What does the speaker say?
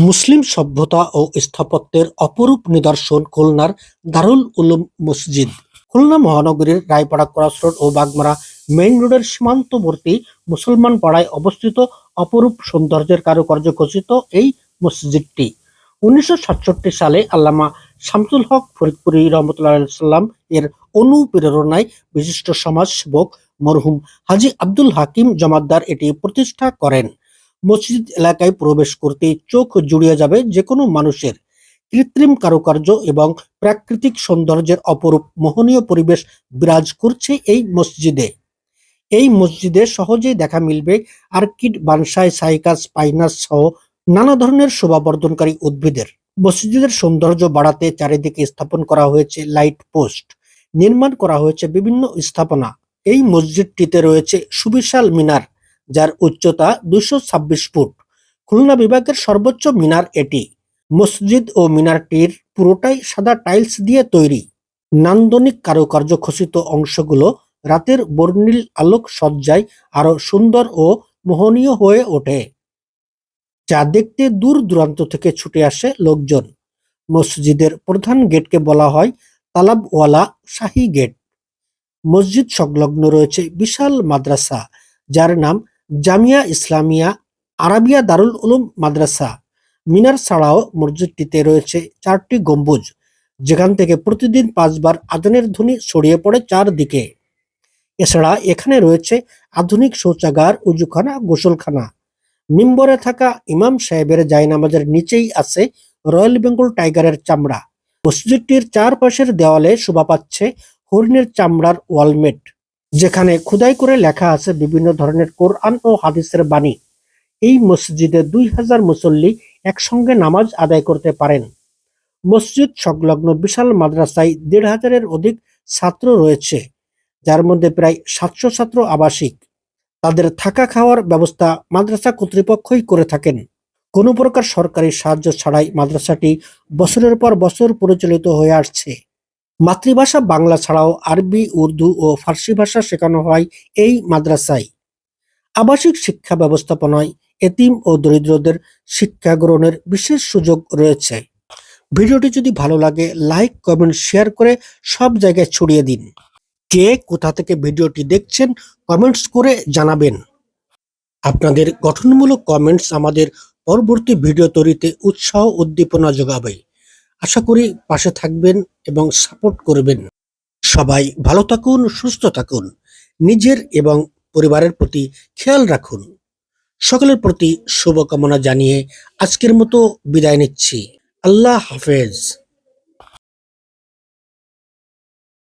মুসলিম সভ্যতা ও স্থাপত্যের অপরূপ নিদর্শন খুলনার দারুল উলুম মসজিদ। খুলনা মহানগরীর রায়পাড়া ক্রস রোড ও বাগমারা মেইন রোডের সীমান্তবর্তী মুসলমান পাড়ায় অবস্থিত অপরূপ সৌন্দর্যের কারুকার্য খচিত এই মসজিদটি। উনিশশো সাতষট্টি সালে আল্লামা শামসুল হক ফরিদপুরি রহমতুল্লাহ সাল্লাম এর অনুপ্রেরণায় বিশিষ্ট সমাজসেবক মরহুম হাজি আব্দুল হাকিম জমাদ্দার এটি প্রতিষ্ঠা করেন। মসজিদ এলাকায় প্রবেশ করতে চোখ জুড়িয়ে যাবে যে কোনো মানুষের। কৃত্রিম কারুকার্য এবং প্রাকৃতিক সৌন্দর্যের অপরূপ মোহনীয় পরিবেশ বিরাজ করছে এই মসজিদে। এই মসজিদে সহজেই দেখা মিলবে আর্কিড, বানসাই, সাইকাস, পাইনাস সহ নানা ধরনের শোভাবর্ধনকারী উদ্ভিদের। মসজিদের সৌন্দর্য বাড়াতে চারিদিকে স্থাপন করা হয়েছে লাইট পোস্ট। নির্মাণ করা হয়েছে বিভিন্ন স্থাপনা। এই মসজিদটিতে রয়েছে সুবিশাল মিনার। যার উচ্চতা দুশো ফুট। খুলনা বিভাগের সর্বোচ্চ মিনার এটি। মসজিদ ও মিনারটির পুরোটাই সাদা টাইলস দিয়ে তৈরি। নান্দনিক কারুকার্য খচিত অংশগুলো রাতের বর্ণিল আলোক সজ্জায় আরও সুন্দর ও মোহনীয় হয়ে ওঠে। যা দেখতে দূর দূরান্ত থেকে ছুটে আসে লোকজন। মসজিদের প্রধান গেটকে বলা হয় তালাবওয়ালা শাহী গেট। মসজিদ সংলগ্ন রয়েছে বিশাল মাদ্রাসা, যার নাম জামিয়া ইসলামিয়া আরাবিয়া দারুল উলুম মাদ্রাসা মিনার ছাড়াও মসজিদটিতে রয়েছে চারটি গম্বুজ, যেখান থেকে প্রতিদিন পাঁচবার আজানের ধ্বনি ছড়িয়ে পড়ে চারদিকে। এছাড়া এখানে রয়েছে আধুনিক শৌচাগার, উজুখানা, গোসলখানা। মিম্বরে থাকা ইমাম সাহেবের জায়নামাজের নিচেই আছে রয়্যাল বেঙ্গল টাইগারের চামড়া। মসজিদটির চারপাশের দেওয়ালে শোভা পাচ্ছে হরিণের চামড়ার ওয়ালমেট। যেখানে খোদাই করে লেখা আছে বিভিন্ন ধরনের কোরআন ও হাদিসের বাণী। এই মসজিদে দুই হাজার মুসল্লি একসঙ্গে নামাজ আদায় করতে পারেন। মসজিদ সংলগ্ন বিশাল মাদ্রাসায় দেড় হাজারের অধিক ছাত্র রয়েছে, যার মধ্যে প্রায় সাতশো ছাত্র আবাসিক। তাদের থাকা খাওয়ার ব্যবস্থা মাদ্রাসা কর্তৃপক্ষই করে থাকেন। কোনো প্রকার সরকারি সাহায্য ছাড়াই মাদ্রাসাটি বছরের পর বছর পরিচালিত হয়ে আসছে। মাতৃভাষা বাংলা ছাড়াও আরবি, উর্দু ও ফার্সি ভাষা শেখানো হয় এই মাদ্রাসায়। আবাসিক শিক্ষা ব্যবস্থাপনায় এতিম ও দরিদ্রদের শিক্ষা গ্রহণের বিশেষ সুযোগ রয়েছে। ভিডিওটি যদি ভালো লাগে, লাইক, কমেন্ট, শেয়ার করে সব জায়গায় ছড়িয়ে দিন। কে কোথা থেকে ভিডিওটি দেখছেন, কমেন্টস করে জানাবেন। আপনাদের গঠনমূলক কমেন্টস আমাদের পরবর্তী ভিডিও তৈরিতে উৎসাহ, উদ্দীপনা যোগাবে। আশা করি পাশে থাকবেন এবং সাপোর্ট করবেন। সবাই ভালো থাকুন, সুস্থ থাকুন। নিজের এবং পরিবারের প্রতি খেয়াল রাখুন। সকলের প্রতি শুভকামনা জানিয়ে আজকের মতো বিদায় নিচ্ছি। আল্লাহ হাফেজ।